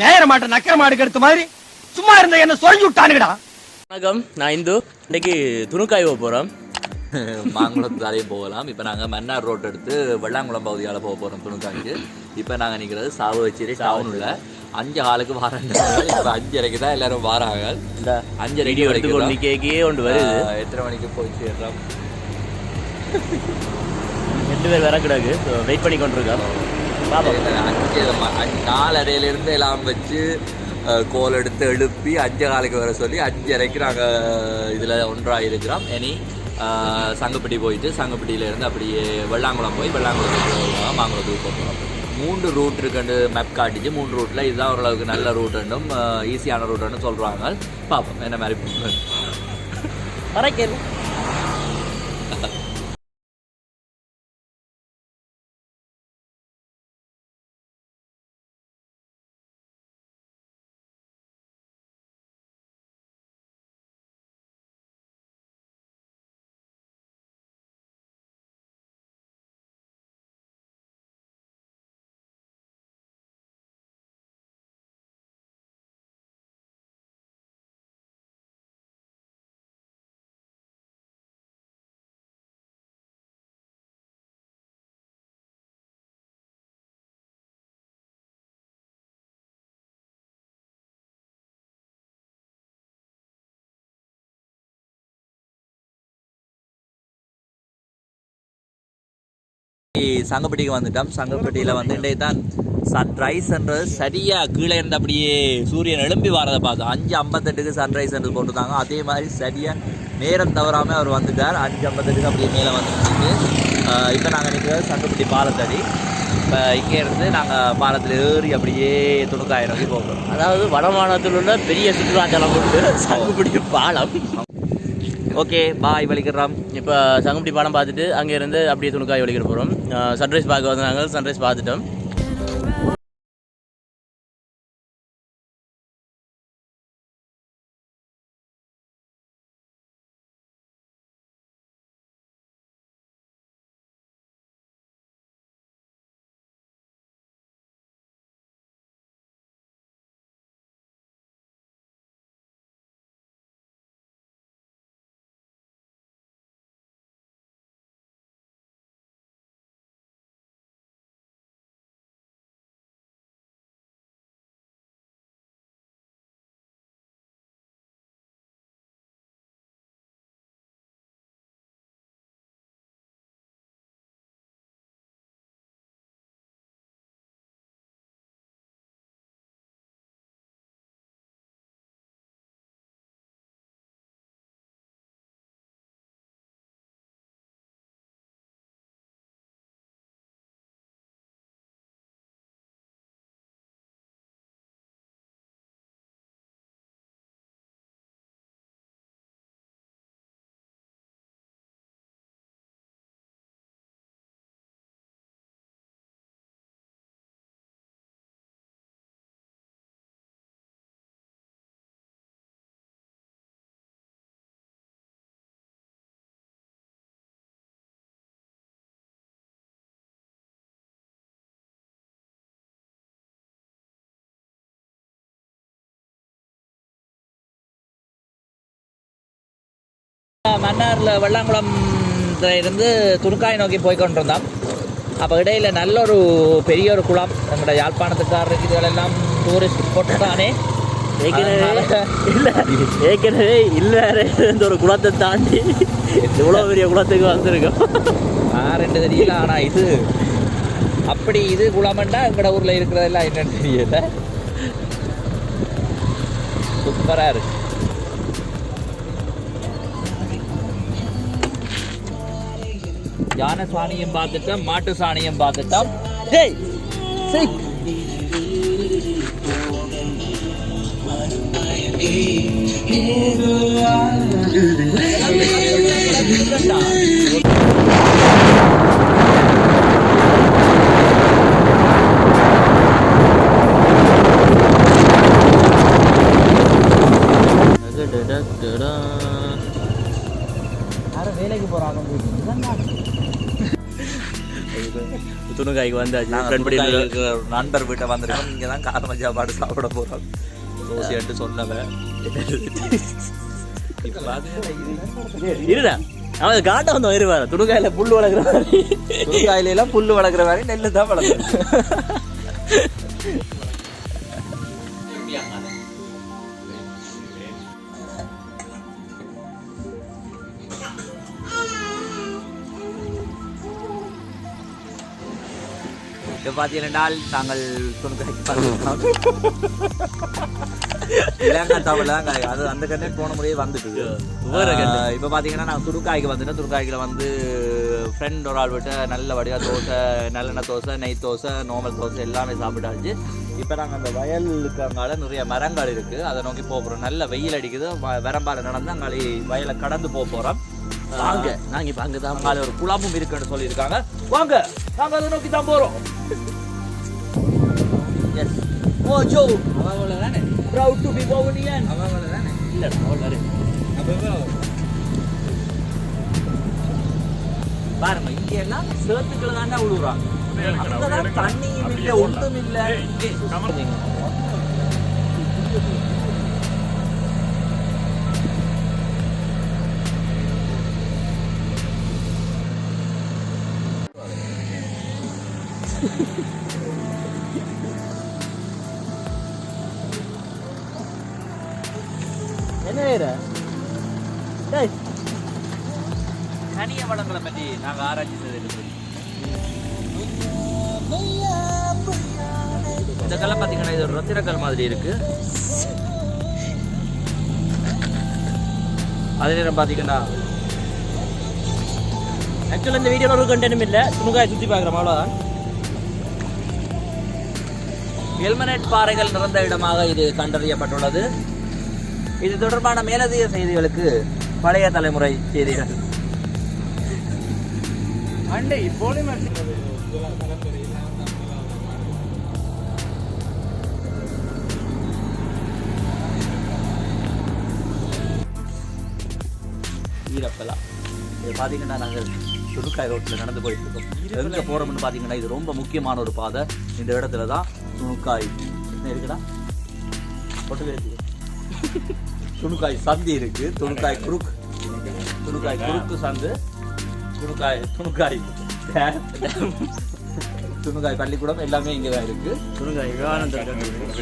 நேர மாட்ட நக்கர மாடு எடுத்த மாதிரி சும்மா இருந்த என்ன சொரிஞ்சு விட்டானுங்கடா. வணக்கம் நான் இந்து. இன்னைக்கு துணுக்காய்வ போகிறோம் மாங்குளத்து அதையும் போகலாம். இப்போ நாங்கள் மன்னார் ரோட் எடுத்து வெள்ளாங்குளம் பகுதியால் போக போகிறோம் துணுக்காய்க்கு. இப்போ நாங்கள் நிற்கிறது சாவு வச்சிரி டவுனில் அஞ்சு ஆளுக்கு வராங்க. இப்போ அஞ்சரைக்கு தான் எல்லாரும் வராங்க. இந்த வீடியோ வரைக்கும் எடுத்துக்கொண்டு தான். நிற்கே ஒன்று வருது எத்தனை மணிக்கு போய் சேர்றோம்? ரெண்டு பேர் வர கிடக்கு வெயிட் பண்ணி கொண்டிருக்கோம். அஞ்சு நாலரையிலேருந்து எல்லாம் வச்சு கோல் எடுத்து எழுப்பி அஞ்சு காலுக்கு வர சொல்லி அஞ்சரைக்கு நாங்கள் இதில் ஒன்றாக இருக்கிறோம் இனி சங்கப்பட்டி போயிட்டு சங்கப்பட்டியிலேருந்து அப்படியே வெள்ளாங்குளம் போய் வெள்ளாங்குளத்துக்கு மாங்குளத்துக்கு போகிறோம் மூன்று ரூட் இருக்குன்னு மேப் காட்டிச்சு. மூணு ரூட்டில் இதுதான் ஓரளவுக்கு நல்ல ரூட்டுன்னும் ஈஸியான ரூட்டுன்னு சொல்கிறாங்க பார்ப்போம் என்ன மாதிரி போகுதுன்னு. சங்கப்பட்டிக்கு வந்துட்டோம். சங்கப்பட்டியில் வந்து இன்றைக்கு தான் சன்ரைஸ்ன்றது சரியாக கீழே இருந்து அப்படியே சூரியன் எழும்பி வரதை பார்த்தோம் அஞ்சு ஐம்பத்தெட்டுக்கு சன்ரைஸ் என்று போட்டுருந்தாங்க. அதே மாதிரி சரியாக நேரம் தவறாமல் அவர் வந்துட்டார். அஞ்சு ஐம்பத்தெட்டுக்கு அப்படியே மேலே வந்துட்டு இப்போ நாங்கள் நிற்கிறது சங்கப்பட்டி பாலத்தடி. இப்போ இங்கே இருந்து நாங்கள் பாலத்தில் ஏறி அப்படியே துணுக்காயிரம் போகிறோம் அதாவது வடமாநிலத்தில் உள்ள பெரிய சுற்றுலாத்தலம் உண்டு. சங்குப்பிடி பாலம். ஓகே பாய் வலிக்கிறோம் இப்போ சங்குப்பிடி பாலம் பார்த்துட்டு அங்கேருந்து அப்படியே துணுக்காய் வலிக்கிற போகிறோம் சன்ரைஸ் பார்க்க வந்து நாங்கள் சன்ரைஸ் பார்த்துட்டோம். மன்னாரில் வெள்ளாங்குளம்ல இருந்து துணுக்காய் நோக்கி போய் கொண்டிருந்தோம் அப்போ இடையில நல்ல ஒரு பெரிய ஒரு குளம் எங்களோட யாழ்ப்பாணத்துக்காரருக்கு இதுகளெல்லாம் டூரிஸ்ட் ஸ்பாட் தானே ஏற்கனவே இல்லை ஏற்கனவே இல்லை இந்த ஒரு குளத்தை தாண்டி இவ்வளோ பெரிய குளத்துக்கு வந்திருக்கோம். ரெண்டு தெரியல ஆனால் இது அப்படி இது குளமண்டா எங்களோட ஊரில் இருக்கிறதெல்லாம் என்னன்னு தெரியல. சூப்பராக இருக்கு. யானை சாணியும் பார்த்துட்டோம் மாட்டு சாணியும் பார்த்துட்டோம் டேய் சரி வேலைக்கு போறாங்க துணுக்காய்க்கு வந்தாச்சு ஃப்ரெண்ட் இருக்கிற நண்பர் வீட்டை வந்திருக்கோம். இங்க தான் காரம சாப்பாடு சாப்பிட போறோம். ரோசியாட்டு சொன்னவன் இருடா. அவன் காட்ட வந்து வருவார் துணுக்காயில புல் வளர்க்குற மாதிரி. துணுக்காயில எல்லாம் புல்லு வளர்க்குற மாதிரி நெல்லு தான் வளர்க்குறேன் இப்போ பார்த்தீங்கன்னா நாங்கள் இலங்கை காய். அது அந்த கண்ணே போன முறையே வந்துட்டு. இப்போ பார்த்தீங்கன்னா நான் துருக்காய்க்கு வந்துட்டேன். துருக்காய்க்கில் வந்து ஃப்ரெண்ட் ஒரு ஆள் விட்டு நல்ல வடிவா தோசை நல்லெண்ணெய் தோசை நெய் தோசை நார்மல் தோசை எல்லாமே சாப்பிட்டாச்சு. இப்போ நாங்கள் அந்த வயலுக்கு அங்கால நிறைய மரங்கள் இருக்குது அதை நோக்கி போக போகிறோம் நல்ல வெயில் அடிக்குது. வரம்பால நடந்து அங்காளி வயலை கடந்து போக போகிறோம் வாங்க. நாங்கள் இப்போ அங்கே தான் அங்கால ஒரு குழம்பும் இருக்குன்னு சொல்லியிருக்காங்க. வாங்க. நாங்கள் அதை நோக்கி தான்? போகிறோம் எஸ் ஓ ஜோ ப்ரௌட் டு பி பவுனியன் இல்லைடா அவ்வளோ பாருங்க இங்க எல்லாம் சேத்துக்களை தாண்டா விழுவுறாங்க அங்கதான் தண்ணியும் இல்ல ஒன்றும் இல்ல என்ன வேற டேய். கனிய வளங்களை பற்றி நாங்க ஆராய்ச்சி செய்திருக்கோம் இந்த கலை பார்த்தீங்கன்னா இது ஒரு ரத்தினக்கல் மாதிரி இருக்கு. அதே நேரம் பார்த்தீங்கன்னா ஆக்சுவலாக இந்த வீடியோவில் ஒரு கண்டென்ட்டும் இல்லை. துணுக்காய் சுற்றி பார்க்குறோம் அவ்வளோதான் எல்மனேட் பாறைகள் நிறைந்த இடமாக இது கண்டறியப்பட்டுள்ளது. இது தொடர்பான மேலதிக செய்திகளுக்கு பழைய தலைமுறை செய்திகள். அண்டை இது பார்த்தீங்கன்னா நாங்கள் துணுக்காய் ரோட்டில் நடந்து போயிட்டு இருக்கோம். எங்கே போகிறோம்னு பார்த்தீங்கன்னா இது ரொம்ப முக்கியமான ஒரு பாதை. இந்த இடத்துல தான் துணுக்காய். என்ன இருக்குடா? பொட்டு இருக்கு. துணுக்காய் சந்தி இருக்கு. துணுக்காய் குறுக்கு. துணுக்காய் குறுக்கு சந்து. துணுக்காய் துணுக்காய் துணுக்காய் பள்ளிக்கூடம் எல்லாமே இங்கே தான் இருக்கு. துணுக்காய் விவேகானந்தர்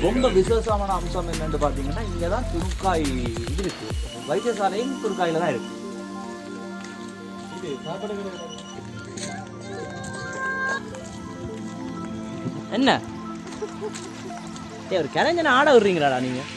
ரொம்ப விசேஷமான அம்சம் என்னன்னு பார்த்தீங்கன்னா இங்கே தான் துணுக்காய் இது இருக்கு. வைத்தியசாலையும் துணுக்காயில தான் இருக்கு. என்ன? ஏ ஒரு கிழஞ்சனை ஆட விடுறீங்களாடா நீங்கள்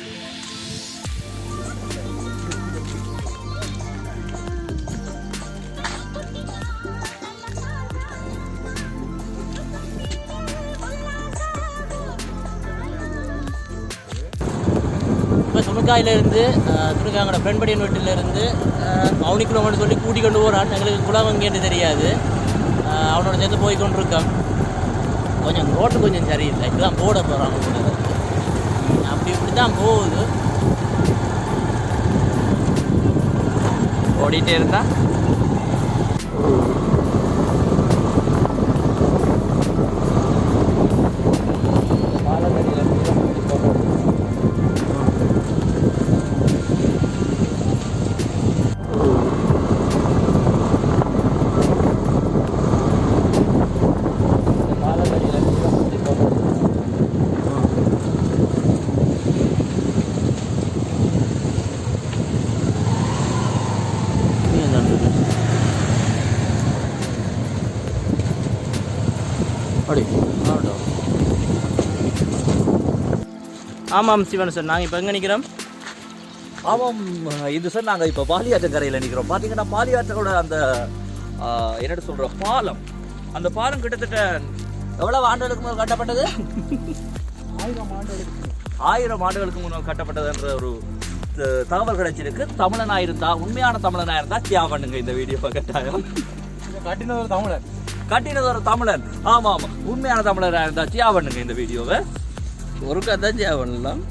இப்போ துணுக்காயிலேருந்து துணுக்காயோட ஃப்ரெண்ட் படியின் வீட்டிலேருந்து அவனிக்குள்ளவனு சொல்லி கூட்டி கொண்டு போகிறான் எங்களுக்கு குளம் எங்கேன்னு தெரியாது. அவனோட சேர்ந்து போய் கொண்டிருக்கான். கொஞ்சம் ரோட்டு கொஞ்சம் சரியில்லை. இப்பதான் போட போகிறாங்க அப்படி இப்படி தான் போகுது. ஓடிட்டே இருந்தா? ஆமாம் சிவன் சார் நாங்கள் இப்போ எங்கே நிற்கிறோம் ஆமாம் இது சார் நாங்கள் இப்போ பாலியாற்றங்கரையில் நிற்கிறோம் பார்த்தீங்கன்னா பாலியாற்றோட அந்த ஆ, என்னட்டு சொல்ற பாலம். அந்த பாலம் கிட்டத்தட்ட எவ்வளவு ஆண்டுகளுக்கு முன்னால் கட்டப்பட்டது? ஆயிரம் ஆண்டுகளுக்கு முன்னால். கட்டப்பட்டதுன்ற ஒரு தகவல் கிடைச்சிருக்கு. தமிழனா இருந்தா உண்மையான தமிழனா இருந்தா தியா பண்ணுங்க இந்த வீடியோ கட்டாயம். கட்டின ஒரு தமிழர் கட்டினது ஒரு தமிழன். ஆமா ஆமா உண்மையான தமிழரா இருந்தா தியா பண்ணுங்க இந்த வீடியோவை. ஒரு கதை பண்ணலாம்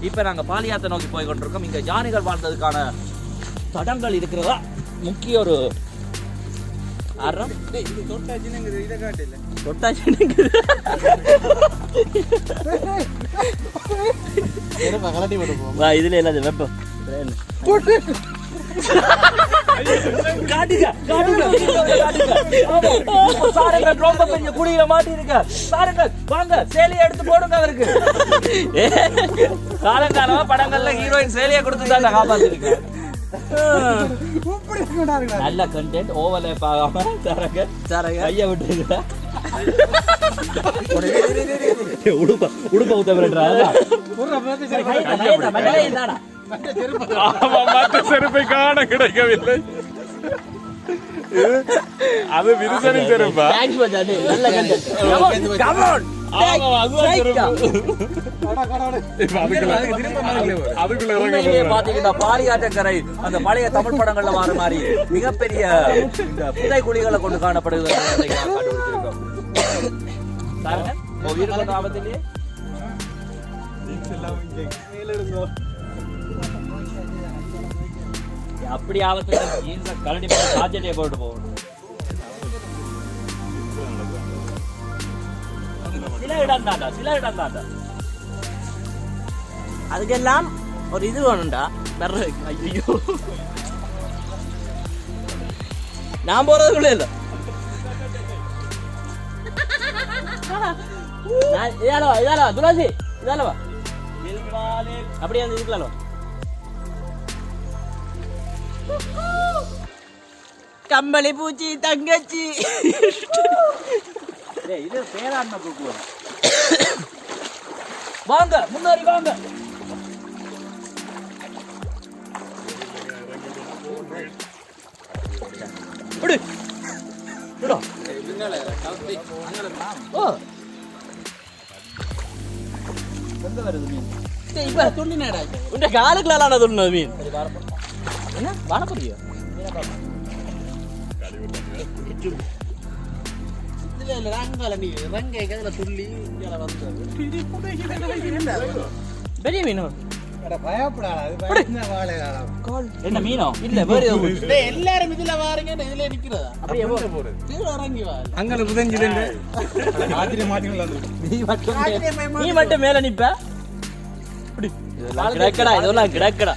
இப்போ நாங்கள் பாலியாத்தை நோக்கி போய் கொண்டிருக்கோம். இங்கே யானைகள் வாழ்ந்ததுக்கான தடங்கள் இருக்கிறதா? முக்கிய ஒரு வா இதுல எல்லாத்தையும் வெப்பம்? காட்டுங்க காட்டுங்க சாருங்க ரொம்ப பெரிய குடியில மாட்டி இருக்க சாருங்க வாங்க சேலையை எடுத்து போடுங்க அவருக்கு. காலங்காலமா படங்கள்ல ஹீரோயின் சேலையை கொடுத்து தான் காப்பாத்திருக்கேன். நல்ல கண்டென்ட் ஓவர்லேப் ஆகாம தரங்க. தரங்க. கைய விட்டுருங்க. உடுப்ப உடுப்ப ஊத்த விடுறா மற்ற செருப்பை. காண கிடைக்கவில்லை. அது விரிசலின் செருப்பா? ஆமா, பாலியாற்றங்கரை அந்த பழைய தமிழ் படங்கள்ல வர மாதிரி மிகப்பெரிய புதை குழிகளை கொண்டு காணப்படுகிறது அப்படி கழட்டி போட்டு சார்ஜெட்டே போட்டு போகணும் சில இடம் தாண்டா சில இடம் தாண்டா. அதுக்கெல்லாம் ஒரு இது வேணும்டா வர்ற ஐயோ. நான் போறதுக்குள்ள இல்ல. நான் இதாலவா இதாலவா துளசி இதாலவா அப்படியே அந்த இதுக்குள்ள கம்பளி பூச்சி தங்கச்சி. இது பேராண்மை கூக்குவன் வாங்க முன்னாடி வாங்க. ஓ. எங்க வருது மீன்? இப்ப மீன் என்ன? வாழப்படியா இல்ல இல்ல ரங்கால நீ ரங்க கதல துள்ளி இங்க வந்து. பெரிய மீன். என்ன மீனோ? இல்ல வேற எல்லாரும் இதுல வாரீங்க இதுல நிக்கிறதா? அப்படியே போ. கீழ இறங்கி வா. அங்கே புதஞ்சிடுங்க ஆத்திரி மாட்டிங்களா நீ மட்டும் மே- நீ மட்டும் மேல நிப்ப. இதெல்லாம் கிடக்கடா இதெல்லாம் கிடக்கடா.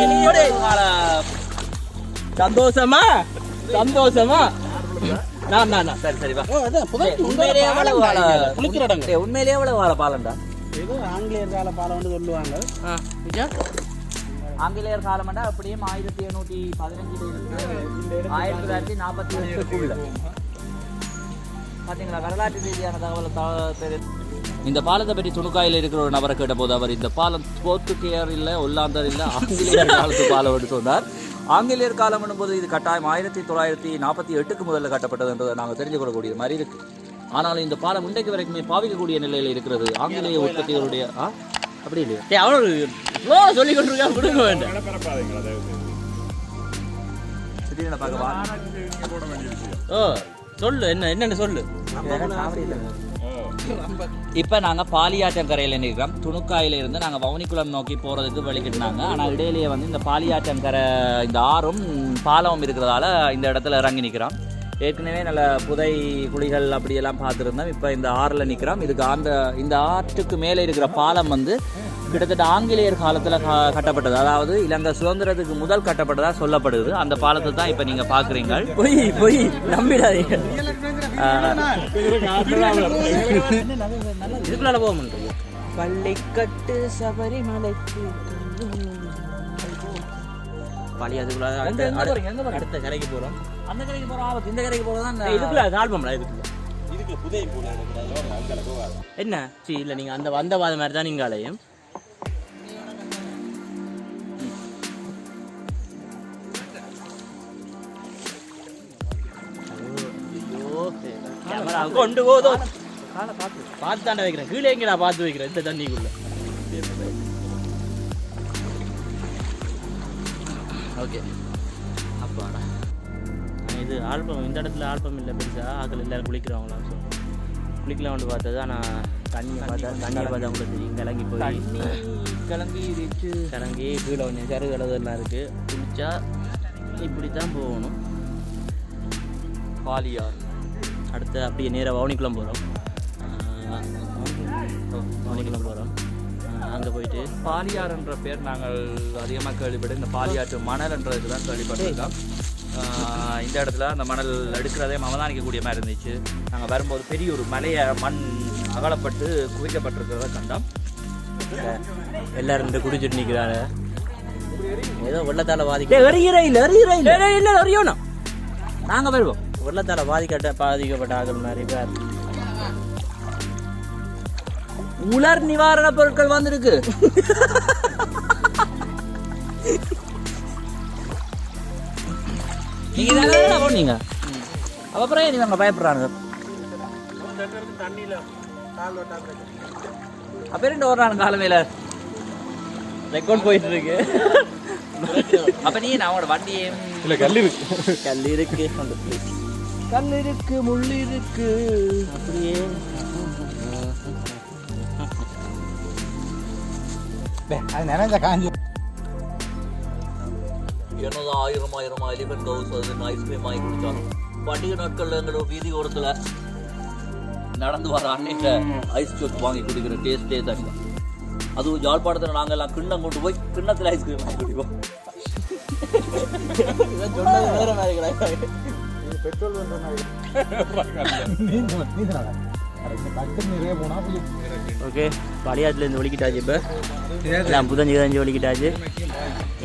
உண்மையிலேயே வாழ சந்தோஷமா? சந்தோஷமா? நான் நான் நான். சரி சரி வா. ஓ அதான் புதைக்கு உண்மையிலேயே எவ்வளவு வாழ குளிக்கிற இடம் டேய், உண்மையிலேயே எவ்வளவு வாழ பாலண்டா ஏதோ ஆங்கிலேயர் கால பாலம்னு சொல்லுவாங்க? ஆங்கிலேயர் காலம்னா அப்படியே ஆயிரத்தி எண்ணூத்தி பதினஞ்சுல இருந்து ஆயிரத்தி தொள்ளாயிரத்தி நாற்பத்தி எட்டுக்குள்ள பாத்தீங்களா வரலாற்று ரீதியான தகவலை த- தெரி- இந்த பாலத்தை பற்றி துணுக்காயில் இருக்கிற ஒரு நபரை கேட்டபோது அவர் இந்த பாலம் போர்த்துகேயர் இல்ல ஒல்லாந்தர் இல்ல ஆங்கிலேயர் காலத்து பாலம் என்று சொன்னார். ஆங்கிலேயர் காலம் போது இது கட்டாயம் ஆயிரத்தி தொள்ளாயிரத்தி நாற்பத்தி எட்டுக்கு முதல்ல கட்டப்பட்டது என்றதை நாங்கள் தெரிஞ்சு கொள்ளக்கூடிய மாதிரி இருக்கு. ஆனாலும் இந்த பாலம் இன்றைக்கு வரைக்குமே பாவிக்கக்கூடிய நிலையில் இருக்கிறது. ஆங்கிலேய உற்பத்திகளுடைய அப்படி இல்லையா? ல சொல்லி கொண்டிருக்கா விடுங்க வேண்டாம். திடீர்னு பார்க்கவா ஓ சொல்லு என்ன என்னன்னு சொல்லு. இப்போ நாங்கள் பாலியாற்றங்கரையில் நிற்கிறோம் துணுக்காயில இருந்து நாங்கள் வவுனிக்குளம் நோக்கி போகிறதுக்கு வழிகிட்டாங்க ஆனால் இடையிலேயே வந்து இந்த பாலியாற்றங்கரை இந்த ஆறும் பாலமும் இருக்கிறதால இந்த இடத்துல இறங்கி நிற்கிறோம் ஏற்கனவே நல்ல புதை குழிகள் அப்படியெல்லாம் பார்த்துருந்தோம். இப்போ இந்த ஆறில் நிற்கிறோம் இதுக்கு அந்த இந்த ஆற்றுக்கு மேலே இருக்கிற பாலம் வந்து கிட்டத்தட்ட ஆங்கிலேயர் காலத்தில் கட்டப்பட்டது. அதாவது இலங்கை சுதந்திரத்துக்கு முதல் கட்டப்பட்டதாக சொல்லப்படுது. அந்த பாலத்தை தான் இப்போ நீங்கள் பார்க்குறீங்க பொய் பொய் நம்பிடாதீங்க. இதுக்குள்ளால போக முடியும் பள்ளிக்கட்டு சபரிமலைக்கு பழைய அதுக்குள்ள அடுத்த- போறீங்க? எங்க போறீங்க? அடுத்த கரைக்கு போறோம். அந்த கரைக்கு போகிற ஆபத்து. இந்த கரைக்கு போகிறது தான் ஏய், இதுக்குள்ள ஆல்பம்ல இதுக்குள்ள. என்ன? சி இல்ல நீங்க அந்த வந்த வாத மாதிரி தான் நீங்க அலையும். கொண்டு போதோ பார்த்து தாண்ட வைக்கிறேன். கீழே எங்கடா பார்த்து வைக்கிறேன்? இந்த தண்ணிக்குள்ள. ஓகே. அப்பாடா. நான் இது ஆல்பம் இந்த இடத்துல ஆல்பம் இல்லை பெருசா. ஆக்கள் எல்லாரும் குளிக்கிறவங்களாம் ஸோ குளிக்கலாம் வந்து பார்த்தது ஆனால் தண்ணியை பார்த்தா தண்ணியை பார்த்தா உங்களுக்கு தெரியும். கிளங்கி போய் கிளம்பி இருச்சு கிளங்கி கீழே கொஞ்சம் சருகு அளவுலாம் இருக்குது குளிச்சா இப்படி தான் போகணும். பாலியார். அடுத்து அப்படியே நேராக வவுனிக்குளம் போகிறோம் வவுனிக்குளம் போகிறோம் அங்கே போயிட்டு. பாலியார் என்ற பேர் நாங்கள் அதிகமாக கேள்விப்பட்டு இந்த பாலியாற்று மணல் என்றதுக்கு தான் கேள்விப்பட்டிருக்கோம். இந்த இடத்துல அந்த மணல் எடுக்கிறதே அவதானிக்கக்கூடிய மாதிரி இருந்துச்சு. நாங்கள் வரும்போது பெரிய ஒரு மலையை மண் அகலப்பட்டு குவிக்கப்பட்டிருக்கிறத கண்டோம். எல்லாரும் இந்த குடிச்சிட்டு நிற்கிறாங்க ஏதோ வெள்ளத்தால் பாதிக்க எறிகிற இல்லை எறிகிற இல்லை. எறியணும் நாங்கள் வருவோம். வெள்ளத்தால் பாதிக்கட்ட பாதிக்கப்பட்ட ஆகல் மாதிரி பேர். உலர் நிவாரண பொருட்கள் வந்திருக்கு. நீங்க போனீங்க. அப்புறம் ஏன் இவங்க பயப்படுறாங்க அப்ப ரெண்டு ஒரு நாள் காலமையில ரெக்கார்ட் போயிட்டு இருக்கு அப்ப நீ நான் உங்களோட வண்டியை இல்ல கல் இருக்கு. கல் இருக்கு. கல் இருக்கு முள் இருக்கு அப்படியே அது நினைஞ்ச காஞ்சி. என்னது ஆயிரம் ஆயிரம் எலிபென்ட் ஹவுஸ் அது ஐஸ்கிரீம் வாங்கி குடிச்சாலும் பண்டிகை நாட்கள்ல எங்களோட வீதி ஓரத்துல நடந்து வர அன்னைக்கு ஐஸ் ஜூஸ் வாங்கி குடிக்கிற டேஸ்டே தனி அதுவும் ஜாழ்ப்பாணத்தில் நாங்கள் எல்லாம் கிண்ணம் கொண்டு போய் கிண்ணத்தில் ஐஸ்கிரீம் வாங்கி குடிப்போம். சொன்னது வேற மாதிரி கிடையாது பெட்ரோல் கட்டு நிறைய போனா ஓகே பழையாத்துலேருந்து ஒழிக்கிட்டாச்சு இப்போ. எல்லாம் புதஞ்சு புதஞ்சு ஒழிக்கிட்டாச்சு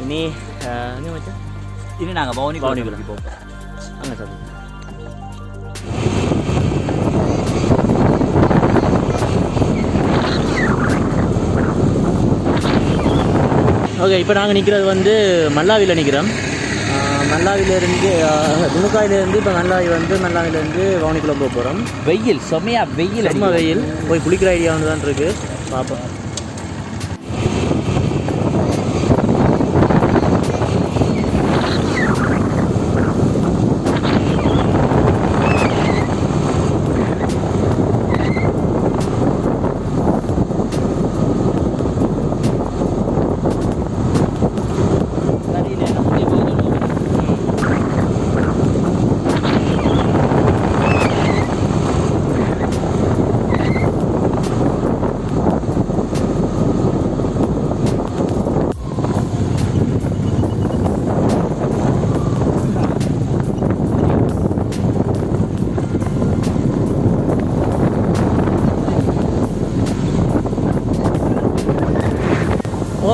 இனி இனி நாங்கள் பவனி பவனிக்குளம். போவோம் அங்கே சார் ஓகே இப்போ நாங்கள் நிற்கிறது வந்து மல்லாவியில் நிற்கிறோம் மல்லாவிலேருந்து துணுக்காயிலேருந்து இப்போ மல்லாவி வந்து மல்லாவிலேருந்து பவனிக்குளம் போக போகிறோம் வெயில் செம்மையா வெயில் செம்ம வெயில். போய் குளிக்கிற ஐடியா ஒன்று தான் இருக்குது பார்ப்போம்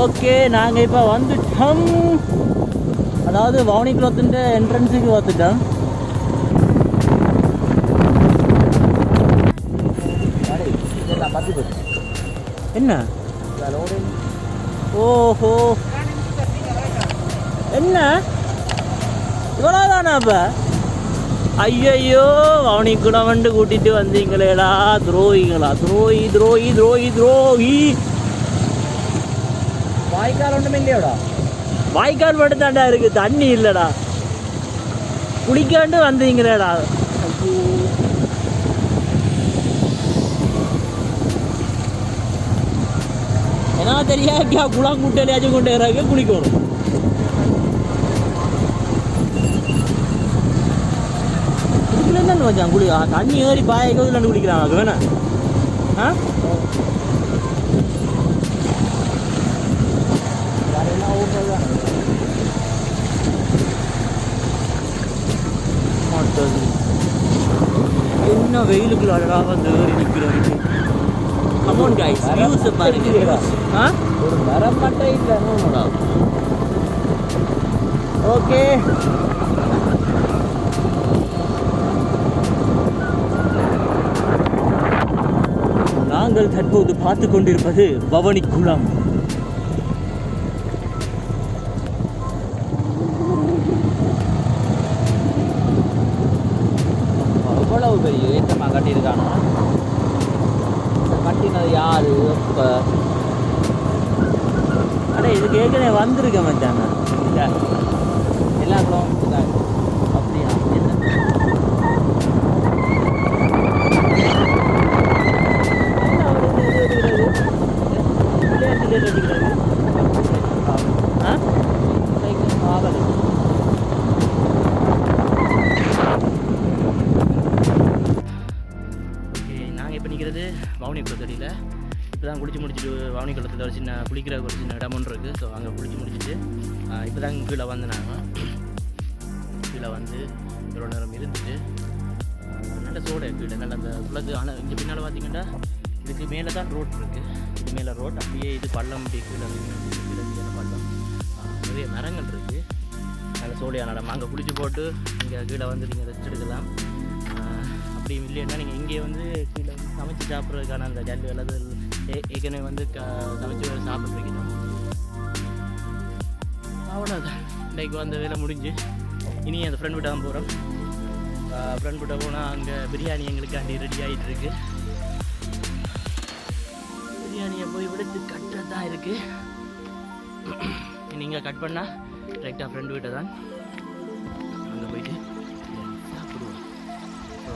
ஓகே நாங்கள் இப்போ வந்துட்டோம். அதாவது வவுனிக்குளத்தின் என்ட்ரன்ஸுக்கு வந்துட்டோம். என்ன? ஓஹோ. என்ன? இவ்வளோதானா இப்போ ஐயையோ வவுனிக்குளம் வந்து கூட்டிட்டு வந்தீங்களேடா துரோகிங்களா துரோகி துரோகி துரோகி துரோகி. வாய்க்கால் ஒன்றும் இல்லையோடா? வாய்க்கால் மட்டும் தாண்டா இருக்கு. தண்ணி இல்லடா. குளிக்காண்டு வந்தீங்களேடா ஐயோ. ஏன்னா தெரியா கே குளம் குட்டையிலாச்சும் கொண்டு குளிக்கணும். குளிக்கல தான் வச்சான் குளி தண்ணி ஏறி பாயக்கிறது ரெண்டு குளிக்கிறாங்க அது வேணா. ஆ அதெல்லாம் ஓகே தான் மாட்டது. என்ன வெயிலுக்குள்ள அழகா வந்து ஏறி நிற்கிறாரு கமோன் கைஸ் வியூஸ் பாருங்க ஆ ஒரு மரம் மட்டும் இல்லைன்னா ஓகே நாங்கள் தற்போது பார்த்து கொண்டிருப்பது பவனி குளம் இதுக்கு ஏற்கனவே வந்திருக்க மச்சான் நான். குளித்து முடிச்சுட்டு இப்போ தான் கீழே வந்து நாங்கள் கீழே வந்து இவ்வளோ நேரம் இருந்துட்டு நல்ல சோடை கீழே நல்ல அந்த உலகு ஆனால் இங்கே பின்னால் பார்த்தீங்கன்னா இதுக்கு மேலே தான் ரோட் இருக்குது இது மேலே ரோட் அப்படியே இது பள்ளம் அப்படி கீழே கீழே கீழே பள்ளம்? நிறைய மரங்கள் இருக்குது நல்ல சோழியான இடம் அங்கே குளிச்சு போட்டு இங்கே கீழே வந்து நீங்கள் ரெஸ்ட் எடுக்கலாம். அப்படி இல்லைன்னா நீங்கள் இங்கே வந்து கீழே சமைச்சு சாப்பிட்றதுக்கான அந்த ஜல்லு அல்லது ஏற்கனவே வந்து க சமைச்சு வைக்கணும் அவ்வளோதான் இன்றைக்கு வந்த வேலை முடிஞ்சு. இனி அந்த ஃப்ரெண்ட் விட்ட தான் போகிறோம் ஃப்ரெண்ட் விட்ட போனால் அங்கே பிரியாணி எங்களுக்காண்டி ரெடி ஆகிட்டு இருக்கு பிரியாணியை போய் விடுத்து கட்டுறது தான் இருக்குது நீங்கள் கட் பண்ணால் டைரெக்டாக ஃப்ரெண்டு வீட்டை தான். அங்கே போயிட்டு சாப்பிடுவோம். ஸோ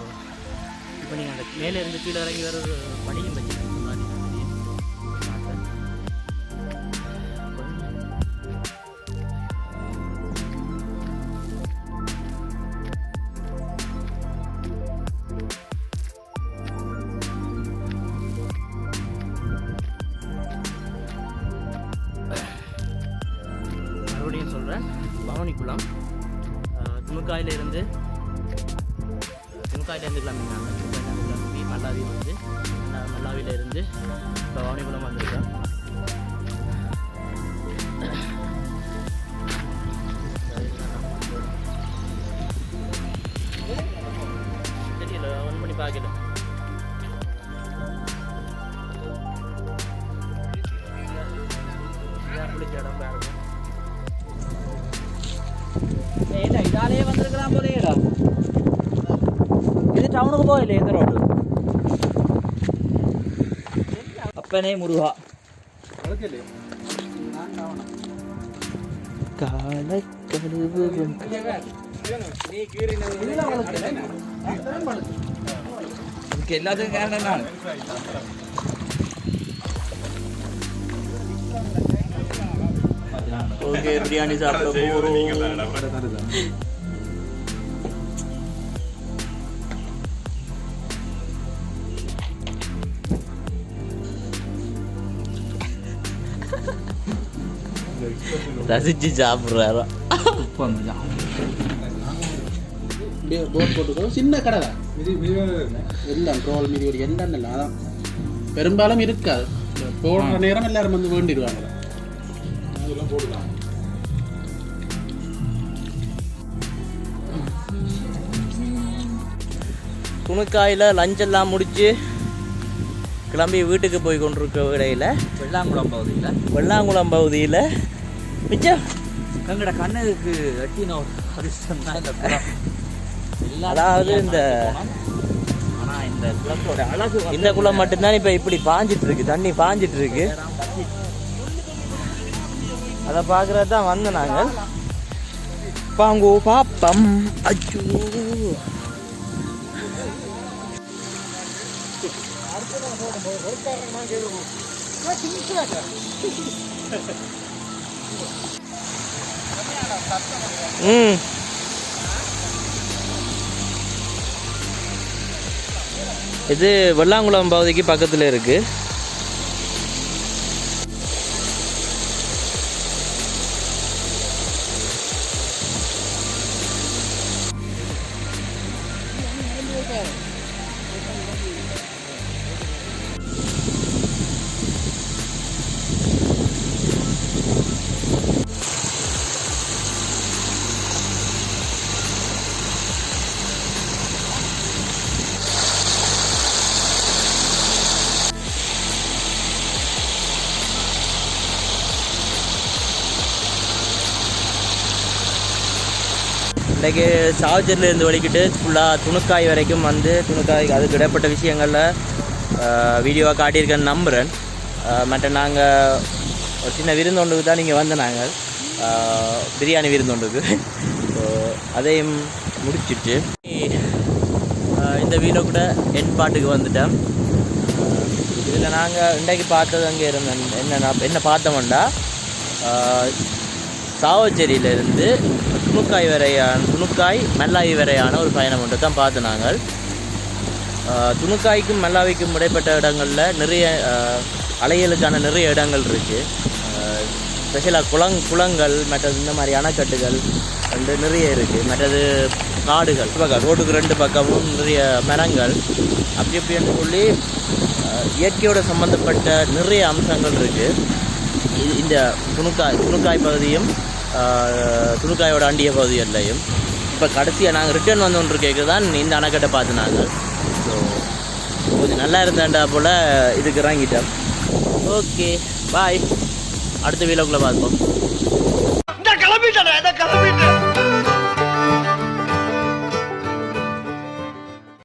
இப்போ நீங்கள் அந்த மேலே இருந்து கீழே இறங்கி வர ஒரு ஒன் பண்ணி பார்க்கல இதான் பிடிச்ச இடம் பாருங்க இல்ல இதாலேயே வந்திருக்கலாம் போலேடா இது டவுனுக்கு போகல இந்த ரோடு இதுக்கு எல்லாத்துக்கும் காரணம் நான் ஓகே பிரியாணி சாப்பிட போகிறோம் ரசிச்சு சாப்பிட்றாரோ போட் போட்டுக்கோ சின்ன கடை தான் எல்லாம் ட்ரோல் மீதி ஒரு எண்ணெய் இல்லை. அதான் பெரும்பாலும் இருக்காது. போடுற நேரம் எல்லாரும் வந்து வேண்டிடுவாங்க. துணுக்காயில் லஞ்ச் எல்லாம் முடிச்சு கிளம்பி வீட்டுக்கு போய் கொண்டிருக்க இடையில வெள்ளாங்குளம் பகுதியில். வெள்ளாங்குளம் பகுதியில் மிச்சம். எங்களோட கண்ணுக்கு எட்டின ஒரு அதிர்ஷ்டம் தான் இந்த அதாவது இந்த இந்த வந்து குளம் மட்டும்தான் இப்போ இப்படி பாஞ்சிட்டு இருக்கு தண்ணி பாஞ்சிட்டு இருக்கு அதை பார்க்கறது தான் வந்தோம் நாங்கள் பாங்கோ பாப்பம். அச்சோ. ம். இது வெள்ளாங்குளம் பகுதிக்கு பக்கத்தில் இருக்கு. இன்றைக்கு சாவச்சேரியில் இருந்து வலிக்கிட்டு ஃபுல்லாக துணுக்காய் வரைக்கும் வந்து துணுக்காய் அதுக்கு இடைப்பட்ட விஷயங்களில் வீடியோவாக காட்டியிருக்கேன்னு நம்புகிறேன் மற்ற நாங்கள் ஒரு சின்ன விருந்தொண்டுக்கு தான் நீங்கள் வந்த நாங்கள் பிரியாணி விருந்தொண்டுக்கு. ஸோ அதையும் முடிச்சிட்டு இந்த வீடியோ கூட என் பாட்டுக்கு வந்துட்டேன். இதில் நாங்கள் இன்றைக்கு பார்த்தது அங்கே இருந்தேன் என்ன என்ன பார்த்தோம்டா? சாவச்சேரியிலேருந்து துணுக்காய் வரையான துணுக்காய் மல்லாவி வரையான ஒரு பயணம் ஒன்று தான் பார்த்து நாங்கள். துணுக்காய்க்கும் மல்லாவிக்கும் இடைப்பட்ட இடங்களில் நிறைய அலையலுக்கான அலைகளுக்கான நிறைய இடங்கள் இருக்குது ஸ்பெஷலாக குளங் குளங்கள் மற்றது இந்த மாதிரி அணைக்கட்டுகள் வந்து நிறைய இருக்குது மற்றது காடுகள் பக்கம் ரோட்டுக்கு ரெண்டு பக்கமும் நிறைய மரங்கள். அப்படி இப்படின்னு சொல்லி இயற்கையோடு சம்மந்தப்பட்ட நிறைய அம்சங்கள் இருக்குது இந்த துணுக்காய் துணுக்காய் பகுதியும் துணுக்காயோட அண்டிய பகுதிகள்லையும் இப்போ கடைசியாக நாங்கள் ரிட்டர்ன் வந்து ஒன்று கேட்க தான் இந்த அணைக்கட்டை பார்த்து நாங்கள் ஸோ கொஞ்சம் நல்லா இருந்தாண்டா போல் இதுக்கு இறங்கிட்டோம். ஓகே பாய் அடுத்த வீலோக்குள்ளே பார்ப்போம். கிளம்பிட்டேன் கிளம்பிட்டேன்.